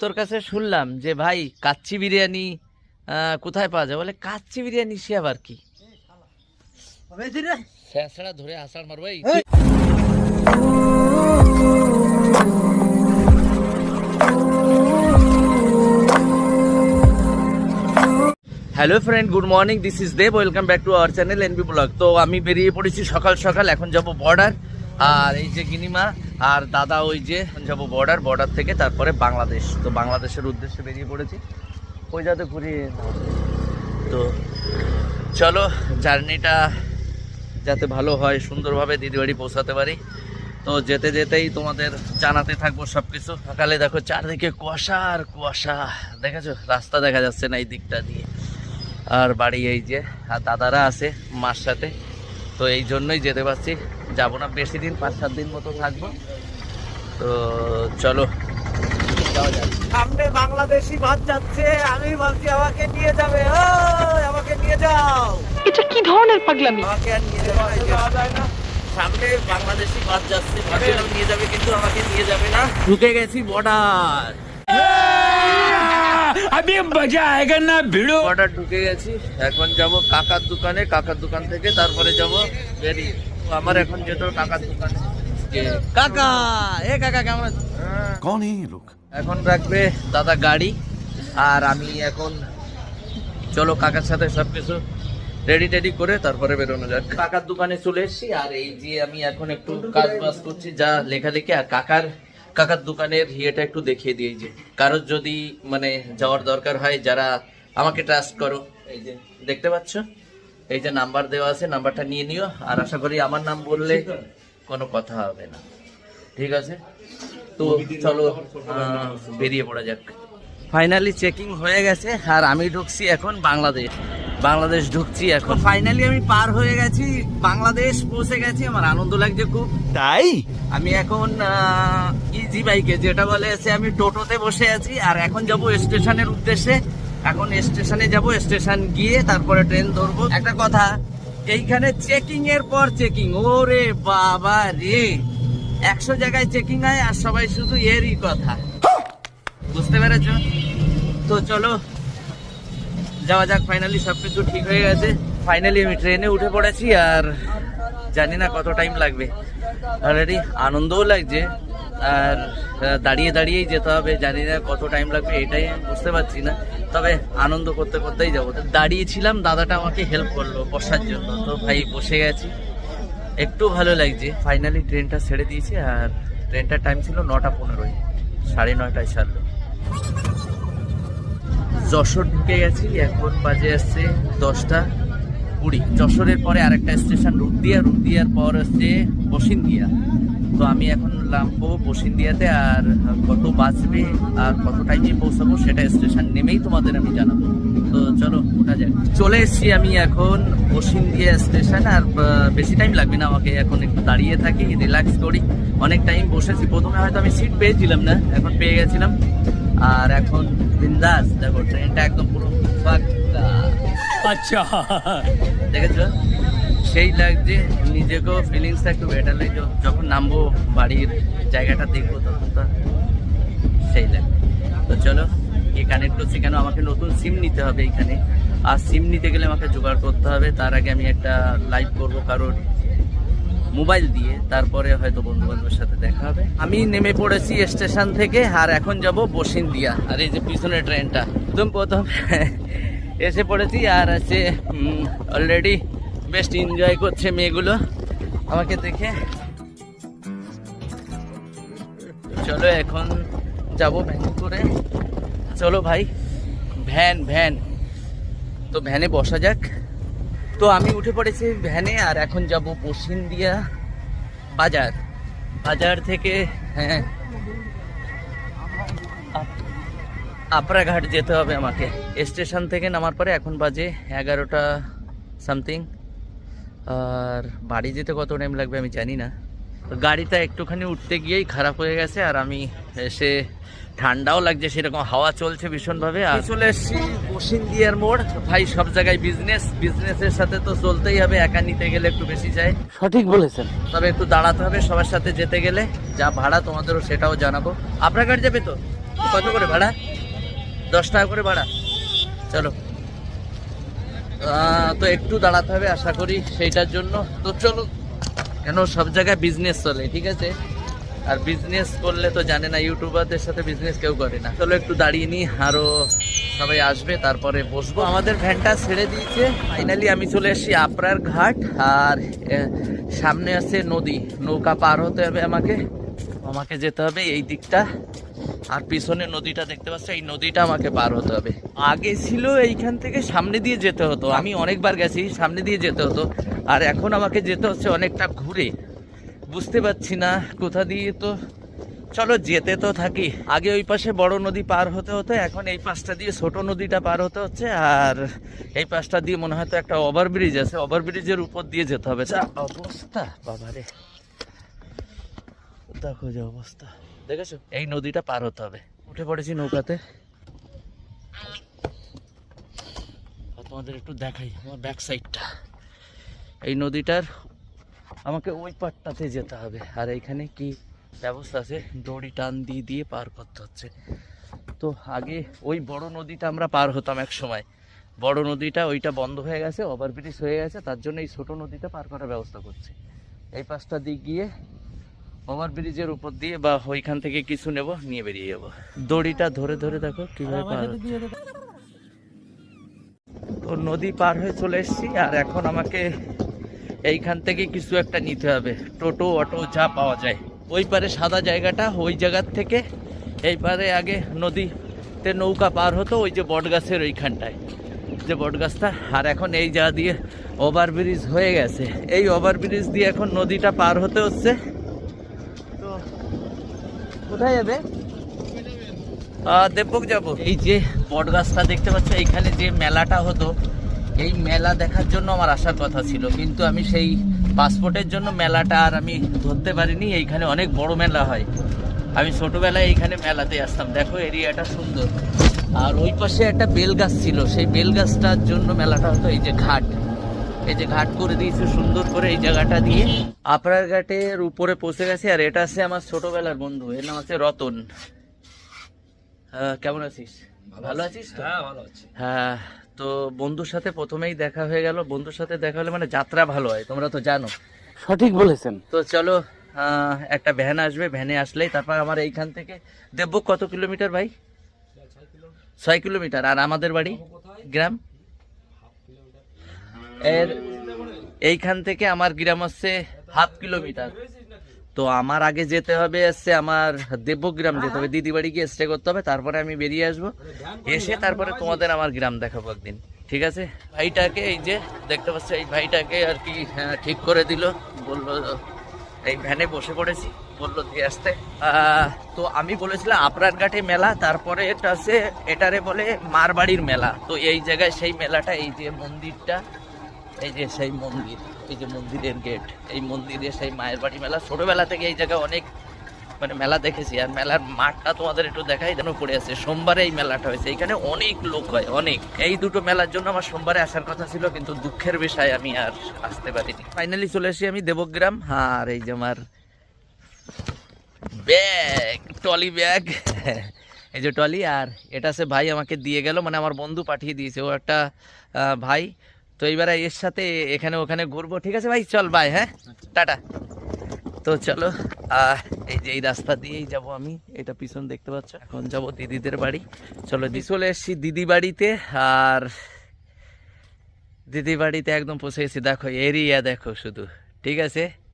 তোর কাছে শুনলাম যে ভাই কাচ্চি বিরিয়ানি কোথায় পাওয়া যায়? বলে কাচ্চি বিরিয়ানি সে আবার কি? ধরে আসার মারবাই hello friend good morning this is Dev welcome back to our channel NB blog তো আমি বেরিয়ে পড়েছি সকাল সকাল এখন যাব বর্ডার আর এই যে গিনিমা, আর দাদা ওই যে যাব বর্ডার বর্ডার থেকে তারপরে বাংলাদেশ। তো বাংলাদেশের উদ্দেশ্যে বেরিয়ে পড়েছি। ওই যাতে ঘুরিয়ে তো চলো, জার্নিটা যাতে ভালো হয়, সুন্দরভাবে দিদিবাড়ি পৌঁছাতে পারি। তো যেতে যেতেই তোমাদের জানাতে থাকব সব কিছু সকালে দেখো চারদিকে কুয়াশা আর কুয়াশা। দেখেছ? রাস্তা দেখা যাচ্ছে না এই দিকটা দিয়ে। আর বাড়ি এই যে, আর দাদারা আছে মার সাথে। তো এই জন্যই যেতে পারছি। যাব না বেশি দিন পাঁচ সাত দিন মতো থাকব। তো চলো। যাওয়া সামনে বাংলাদেশি বাস যাচ্ছে আমি ভাবছি আমাকে নিয়ে যাবে। ওই, আমাকে নিয়ে যাও। এটা কি ধরনের পাগলামি? আমাকে আর নিয়ে যাবে না, এই যে। সামনে বাংলাদেশি বাস যাচ্ছে বাসেরও নিয়ে যাবে কিন্তু আমাকে নিয়ে যাবে না। ঢুকে গেছি বর্ডার আমি মজা আয়গা না ভিড়ো। অর্ডার ঢুকে গেছি। এখন যাব কাকার দোকানে। কাকার দোকান থেকে তারপরে যাব বেরি। আমার এখন যেত কাকার দোকানে। কাকা এ কাকা কেমন কোন এই লোক? এখন রাখবে দাদা গাড়ি। আর আমি এখন চলো কাকার সাথে সব কিছু রেডি টেডি করে তারপরে বেরোনো যাক। কাকার দোকানে চলে এসছি। আর এই যে আমি এখন একটু কাজ বাজ করছি যা লেখা লেখে আর কাকার কাকার দোকানের ইয়েটা একটু দেখিয়ে দিই যে কারোর যদি মানে যাওয়ার দরকার হয় যারা আমাকে ট্রাস্ট করো এই যে দেখতে পাচ্ছ? এই যে নাম্বার দেওয়া আছে নাম্বারটা নিয়ে নিও আর আশা করি আমার নাম বললে কোনো কথা হবে না। ঠিক আছে? তো চলো বেরিয়ে পড়া যাক। ফাইনালি চেকিং হয়ে গেছে আর আমি ঢুকছি এখন বাংলাদেশ। বাংলাদেশ ঢুকছি এখন। ফাইনালি আমি পার হয়ে গেছি বাংলাদেশ পৌঁছে গেছি আমার আনন্দ লাগছে খুব। তাই? আমি এখন ইজি বাইকে যেটা বলে সে আমি টোটোতে বসে আছি আর এখন যাব স্টেশনের উদ্দেশ্যে। এখন স্টেশনে যাব স্টেশন গিয়ে তারপরে ট্রেন ধরবো। একটা কথা এইখানে চেকিং এর পর চেকিং ওরে বাবা রে। একশো জায়গায় চেকিং হয় আর সবাই শুধু এরই কথা। বুঝতে পেরেছ? তো চলো যাওয়া যাক ফাইনালি সবকিছু ঠিক হয়ে গেছে। ফাইনালি আমি ট্রেনে উঠে পড়েছি আর জানি না কত টাইম লাগবে। অলরেডি আনন্দও লাগছে আর দাঁড়িয়ে দাঁড়িয়েই যেতে হবে। জানি না কত টাইম লাগবে, এটাই আমি বুঝতে পারছি না। তবে আনন্দ করতে করতেই যাব। তো দাঁড়িয়েছিলাম, দাদাটা আমাকে হেল্প করল বসার জন্য। তো ভাই বসে গেছি। একটু ভালো লাগছে। ফাইনালি ট্রেনটা ছেড়ে দিয়েছে আর ট্রেনটার টাইম ছিল নটা পনেরোই, সাড়ে নয়টায় ছাড়লো। যশোর ঢুকে গেছি, এখন বাজে আসছে দশটা কুড়ি। যশোরের পরে আরেকটা স্টেশন রুদিয়া রুদিয়ার পর আসছে বসিন্দিয়া তো আমি এখন নামবো বসিন্দিয়াতে আর কত বাঁচবে আর কত টাইমে পৌঁছাবো সেটা স্টেশন নেমেই তোমাদের আমি জানাব। তো চলো, ওটা যাক। চলে এসেছি আমি এখন বসিন্দিয়া স্টেশন আর বেশি টাইম লাগবে না আমাকে। এখন একটু দাঁড়িয়ে থাকি রিল্যাক্স করি। অনেক টাইম বসেছি। প্রথমে হয়তো আমি সিট পেয়েছিলাম না, এখন পেয়ে গেছিলাম। আর এখন বিন্দাস দেখো ট্রেনটা একদম পুরো আচ্ছা। দেখেছ? সেই লাগছে নিজেকেও ফিলিংসটা একটু বেটার লাগছে যখন নামবো বাড়ির জায়গাটা দেখব তখন তো সেই লাগবে তো চলো এখানে কানেক্ট করছি কেন? আমাকে নতুন সিম নিতে হবে এইখানে আর সিম নিতে গেলে আমাকে জোগাড় করতে হবে। তার আগে আমি একটা লাইভ করব কারোর। মোবাইল দিয়ে, তারপরে হয়তো বন্ধু বান্ধবের সাথে দেখা হবে। আমি নেমে পড়েছি স্টেশন থেকে, আর এখন যাব বসিন্দিয়া আর এই যে পিছনে ট্রেনটা, একদম প্রথম। এসে পড়েছি, আর আছে অলরেডি বেস্ট এনজয় করছে মেয়েগুলো। আমাকে দেখে। চলো এখন যাব ভ্যান করে। চলো ভাই, ভ্যান ভ্যান। তো ভ্যানে বসা যাক। তো আমি উঠে পড়েছি ভ্যানে আর এখন যাব বসিন্দিয়া বাজার। বাজার থেকে হ্যাঁ আপ- আপরাঘাট যেতে হবে আমাকে। স্টেশন থেকে নামার পরে এখন বাজে এগারোটা সামথিং। আর বাড়ি যেতে কত টাইম লাগবে আমি জানি না। গাড়িটা একটুখানি উঠতে গিয়েই খারাপ হয়ে গেছে আর আমি এসে ঠান্ডাও লাগছে সেরকম হাওয়া চলছে ভীষণভাবে। আর চলে এসেছি বসিন্দিয়ার মোড়। ভাই সব জায়গায় বিজনেস বিজনেসের সাথে তো চলতেই হবে একা নিতে গেলে একটু বেশি চাই। সঠিক বলেছেন। তবে একটু দাঁড়াতে হবে সবার সাথে যেতে গেলে। যা ভাড়া তোমাদেরও সেটাও জানাব। আপনার গাড়ি যাবে তো? কত করে ভাড়া? দশ টাকা করে ভাড়া। চলো। তো একটু দাঁড়াতে হবে আশা করি সেইটার জন্য। তো চলো। কেন সব জায়গায় বিজনেস চলে ঠিক আছে? আর বিজনেস করলে তো জানে না ইউটিউবারদের সাথে বিজনেস কেউ করে না। চলো একটু দাঁড়িয়ে নিই, আরও সবাই আসবে, তারপরে বসবো। আমাদের ভ্যানটা ছেড়ে দিয়েছে। ফাইনালি আমি চলে এসেছি আপরার ঘাট, আর সামনে আছে নদী। নৌকা পার হতে হবে আমাকে। আমাকে যেতে হবে এই দিকটা। আর পিছনে নদীটা দেখতে পাচ্ছ, এই নদীটা আমাকে পার হতে হবে। আগে ছিল এইখান থেকে সামনে দিয়ে যেতে হতো। আমি অনেকবার গেছি, সামনে দিয়ে যেতে হতো। আর এখন আমাকে যেতে হচ্ছে অনেকটা ঘুরে। বুঝতে পারছি না কোথা দিয়ে তো? চলো যেতে তো থাকি। আগে ওই পাশে বড় নদী পার হতে হতো এখন এই পাশটা দিয়ে ছোট নদীটা পার হতে হচ্ছে আর এই পাশটা দিয়ে মনে হয় তো একটা ওভারব্রিজ আছে ওভারব্রিজের উপর দিয়ে যেতে হবে। যা অবস্থা বাবারে। দেখো যে অবস্থা। দেখেছ? এই নদীটা পার হতে হবে। উঠে পড়েছি নৌকাতে। তোমাদের একটু দেখাই আমার ব্যাক সাইডটা এই নদীটার আমাকে ওই পাটটাতে যেতে হবে। আর এইখানে কি ব্যবস্থা আছে? দড়ি টান দিয়ে দিয়ে পার করতে হচ্ছে। তো আগে ওই বড় নদীটা আমরা পার হতাম এক সময়। বড় নদীটা ওইটা বন্ধ হয়ে গেছে ওভারব্রিজ হয়ে গেছে, তার জন্য এই ছোট নদীটা পার করার ব্যবস্থা করছে। এই পাশটা দিক গিয়ে ওভার ব্রিজের উপর দিয়ে বা ওইখান থেকে কিছু নেব, নিয়ে বেরিয়ে যাব। দড়িটা ধরে ধরে দেখো কীভাবে পার। তো নদী পার হয়ে চলে এসেছি, আর এখন আমাকে এইখান থেকে কিছু একটা নিতে হবে। টোটো, অটো, যা পাওয়া যায়। ওই পারে সাদা জায়গাটা, ওই জায়গার থেকে এই পারে আগে নদীতে নৌকা পার হতো, ওই যে বটগাছের ওইখানটায়। যে বটগাছটা, আর এখন এই জায়গা দিয়ে ওভারব্রিজ হয়ে গেছে। এই ওভারব্রিজ দিয়ে এখন নদীটা পার হতে হচ্ছে। তো, কোথায় যাবে? দেবক যাব। এই যে বটগাছটা দেখতে পাচ্ছ, এইখানে যে মেলাটা হতো এই মেলা দেখার জন্য আমার আসার কথা ছিল কিন্তু আমি সেই পাসপোর্টের জন্য মেলাটা আর আমি ধরতে পারিনি এইখানে অনেক বড় মেলা হয়। আমি ছোটবেলায় এইখানে মেলাতে আসতাম। দেখো এরিয়াটা সুন্দর। আর ওই পাশে একটা বেল গাছ ছিল সেই বেল গাছটার জন্য মেলাটা হতো এই যে ঘাট। এই যে ঘাট করে দিয়েছে সুন্দর করে এই জায়গাটা দিয়ে। আপনার ঘাটের উপরে পৌঁছে গেছে আর এটা আছে আমার ছোটবেলার বন্ধু এর নাম আছে রতন। কেমন আছিস? ভালো আছিস হ্যাঁ ভালো আছে। হ্যাঁ তো বন্ধুর সাথে প্রথমেই দেখা হয়ে গেল। বন্ধুর সাথে দেখা হলে মানে যাত্রা ভালো হয় তোমরা তো জানো। সঠিক বলেছেন। তো চলো একটা ভ্যান আসবে ভ্যানে আসলেই তারপর আমার এইখান থেকে দেবো কত কিলোমিটার ভাই? ছয় কিলোমিটার। আর আমাদের বাড়ি? গ্রাম? এর এইখান থেকে আমার গ্রাম হচ্ছে হাফ কিলোমিটার। তো আমার আগে যেতে হবে হচ্ছে আমার দেবগ্রাম যেতে হবে। দিদি বাড়ি গিয়ে স্টে করতে হবে তারপরে আমি বেরিয়ে আসব। এসে তারপরে তোমাদের আমার গ্রাম দেখাবো একদিন ঠিক আছে? ভাইটাকে এই যে দেখতে পাচ্ছ এই ভাইটাকে আর কি হ্যাঁ, ঠিক করে দিল। বলল এই ভ্যানে বসে পড়েছি বলল দিয়ে আসতে। তো আমি বলেছিলাম আপনার ঘাটে মেলা তারপরে এটা আছে এটারে বলে মারবাড়ির মেলা। তো এই জায়গায় সেই মেলাটা এই যে মন্দিরটা এই যে সেই মন্দির, এই যে মন্দিরের গেট এই মন্দিরে সেই মায়ের বাড়ি মেলা। ছোটবেলা থেকে এই জায়গায় অনেক মানে মেলা দেখেছি, আর মেলার মাঠটা তোমাদের একটু দেখাই, যেন পড়ে আছে। সোমবারে এই মেলাটা হয়েছে এখানে অনেক লোক হয়, অনেক। এই দুটো মেলার জন্য আমার সোমবারে আসার কথা ছিল, কিন্তু দুঃখের বিষয় আমি আর আসতে পারিনি। ফাইনালি চলে এসেছি আমি দেবগ্রাম, আর এই যে আমার ব্যাগ টলি ব্যাগ এই যে টলি আর এটা সে ভাই আমাকে দিয়ে গেল মানে আমার বন্ধু পাঠিয়ে দিয়েছে। ও একটা ভাই তো এইবার এর সাথে এখানে ওখানে ঘুরবো। ঠিক আছে ভাই? চল ভাই হ্যাঁ? টাটা। তো চলো এই যে এই রাস্তা দিয়েই যাব আমি। এটা পিছন দেখতে পাচ্ছ? এখন যাব দিদিদের বাড়ি। চলো চলে এসছি দিদি বাড়িতে। আর দিদি বাড়িতে একদম পৌঁছে গেছি। দেখো এরিয়া দেখো শুধু। ঠিক আছে?